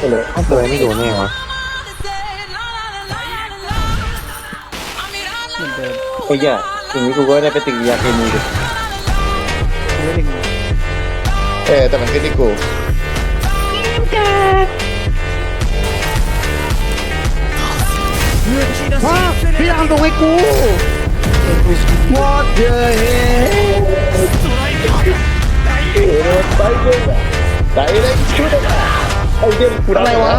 ก็เลยเอ้าทำไมไม่โดนแน่วะเหมือนเดิมไอ้เหี้ยอย่างนี้กูก็ได้ไปติดยาเคมีดิไม่ได้ดึงเออแต่มันขึ้นที่กูว้าพี่ทำตรงให้กู What the hell ไปเลยชุดอะไอ้เรื่องกูอะไรวะ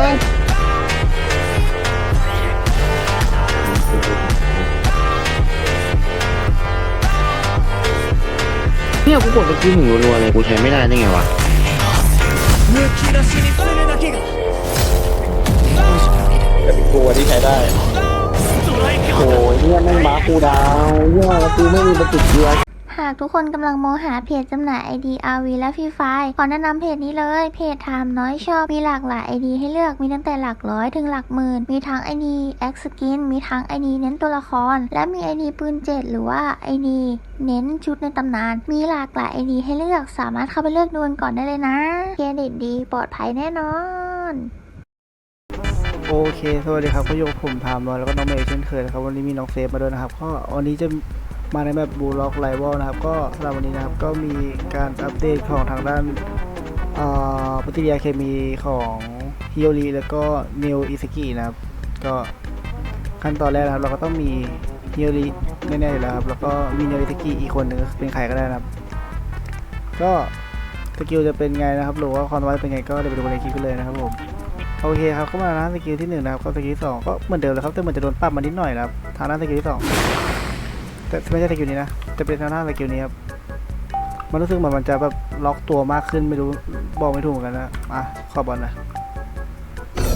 เนี่ยกูกดไปกินหนูรัวๆเลยกูใช้ไม่ได้ได้ไงวะแต่เป็นกูอะที่ใช้ได้โอ้ยเนี่ยแม่งบ้ากูดาวเนี่ยกูไม่มีประจุเยอะ หากทุกคนกำลังมองหาเพจจำหน่าย ID RV และฟรีไฟขอแนะนำเพจนี้เลย เพจไทม์น้อยชอบมีหลากหลาย ID ให้เลือกมีตั้งแต่หลักร้อยถึงหลักหมื่น มีทั้ง ID X Skin มีทั้ง ID เน้นตัวละคร และมี ID ปืนเจ็ดหรือว่า ID เน้นชุดในตำนาน มีหลากหลาย ID ให้เลือกสามารถเข้าไปเลือกดูกันก่อนได้เลยนะเครดิตดีปลอดภัยแน่นอนโอเค สวัสดีครับก็อยู่กับผมพามรอยแล้วก็น้องเมย์เช่นเคยนะครับ วันนี้มีน้องเซฟมาด้วยนะครับ ก็วันนี้จะ มาในแบบบูล็อกไลวอลนะครับ ก็สำหรับวันนี้นะครับก็มีการอัปเดตของทางด้านปฏิกิริยาเคมีของฮิโอริแล้วก็เนวอิสกินะครับ ก็ขั้นตอนแรกนะครับเราก็ต้องมีฮิโอริแน่ๆอยู่แล้วครับ แล้วก็มีเนวอิสกิอีกคนหนึ่งเป็นใครก็ได้นะครับ ก็สกิลจะเป็นไงนะครับหรือว่าความสามารถเป็นไงก็เดี๋ยวไปดูในคลิปกันเลยนะครับผมโอเคครับเข้ามาทางด้านสกิลที่หนึ่งนะครับก็สกิลที่สองก็เหมือนเดิมเลยครับแต่เหมือนจะโดนปรับมานิดหน่อยนะครับทางด้านสกิลที่สอง แต่ไม่ใช่สกิลนี้นะจะเป็นทางด้านสกิลนี้ครับมันรู้สึกเหมือนมันจะแบบล็อกตัวมากขึ้นไม่รู้บอกไม่ถูกเหมือนกันนะอะขอบอลหนะ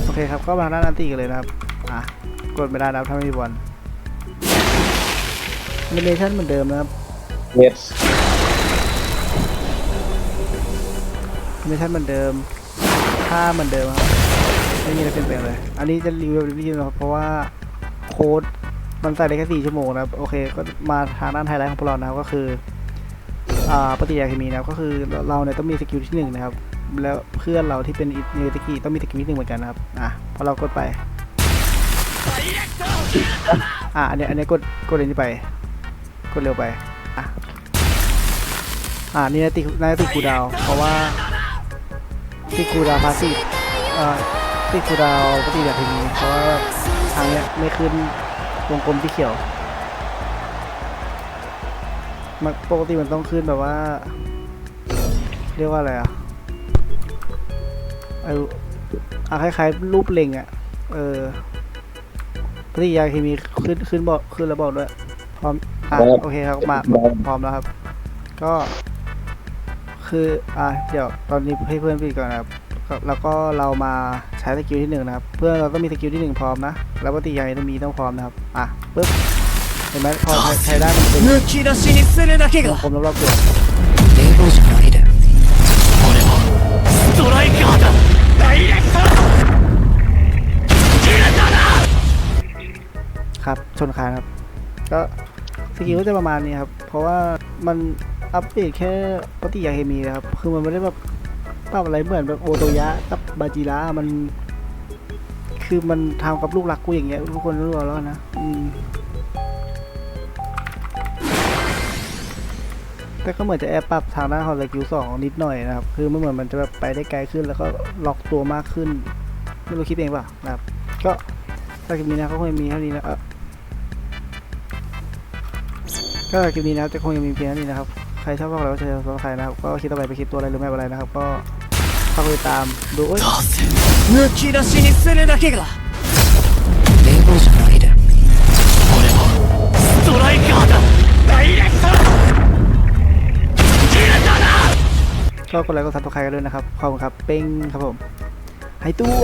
โอเคครับก็มาทางด้านอันตีกันเลยนะครับอะกดไม่ได้นะครับถ้าไม่มีบอลแอนิเมชั่นเหมือนเดิมนะครับเน็ตแอนิเมชั่นเหมือนเดิมท่าเหมือนเดิมครับไม่มีอะไรเปลี่ยนแปลงเลย อันนี้จะรีวิวรีวิวนะครับเพราะว่าโค้ด มันใส่ได้แค่สี่ชั่วโมงนะครับโอเคก็มาทางด้านไฮไลท์ของพวกเรานะครับก็คืออ่าปฏิกิริยาเคมีนะครับก็คือเราเนี่ยต้องมีสกิลที่หนึ่งนะครับแล้วเพื่อนเราที่เป็นเนตกิต้องมีสกิลที่หนึ่งเหมือนกันนะครับอะพอเรากดไปอะอันนี้อันนี้กดกดเรนนี้ไป กดเร็วไปอะอ่านี่นาตินาติคูดาว เพราะว่าติคูดาวพาสซีฟเอ่อติคูดาวปฏิกิริยาเคมีเพราะว่าทางเนี้ยไม่ขึ้น วงกลมที่เขียว มันปกติมันต้องขึ้นแบบว่า เรียกว่าอะไรอะไออะคล้ายๆรูปเล็งอะ เออปฏิกิริยาเคมีขึ้นขึ้นบอกขึ้นแล้วบอกด้วย พร้อมอะโอเคครับมาพร้อมแล้วครับ ก็คือ อะเดี๋ยวตอนนี้ให้เพื่อนปิดก่อนนะครับก็ แล้วก็เรามาใช้สกิลที่1นะครับ เพื่อเราต้องมีสกิลที่ 1 พร้อมนะ แล้วปฏิยาต้องมีต้องพร้อมนะครับ อะปึ๊บ เห็นไหมพอใช้ได้มันเป็นวงกลมรอบๆตัวครับ ชนคานครับ ก็สกิลก็จะประมาณนี้ครับ เพราะว่ามันอัปเดตแค่ปฏิยาเคมีนะครับ คือมันไม่ได้แบบ ปรับอะไรเหมือนแบบโอโตยะกับบาจิระมัน คือมันทำกับลูกรักกูอย่างเงี้ยทุกคนรู้แล้วนะอืมแต่ก็เหมือนจะแอบปรับทางด้านของสกิลสองนิดหน่อยนะครับ คือมันเหมือนมันจะแบบไปได้ไกลขึ้นแล้วก็ล็อกตัวมากขึ้น ไม่รู้คิดเองป่ะนะครับ ก็สกิลนี้นะเขาคงมีเท่านี้นะก็สกิลนี้นะครับจะคงยังมีเพียงเท่านี้นะครับ ใครชอบพวกเราก็เชิญสำหรับใครนะครับ ก็คลิปต่อไปไปคลิปตัวอะไรหรือไม่อะไรนะครับ ก็ เข้าไปตามดูเอ้ย抜き出しにするだけが連合じゃないで俺はストライカーだダイレクトก็กดไลค์กดซับสไครต์กันด้วยนะครับ ขอบคุณครับ เป้งครับผมหายตัว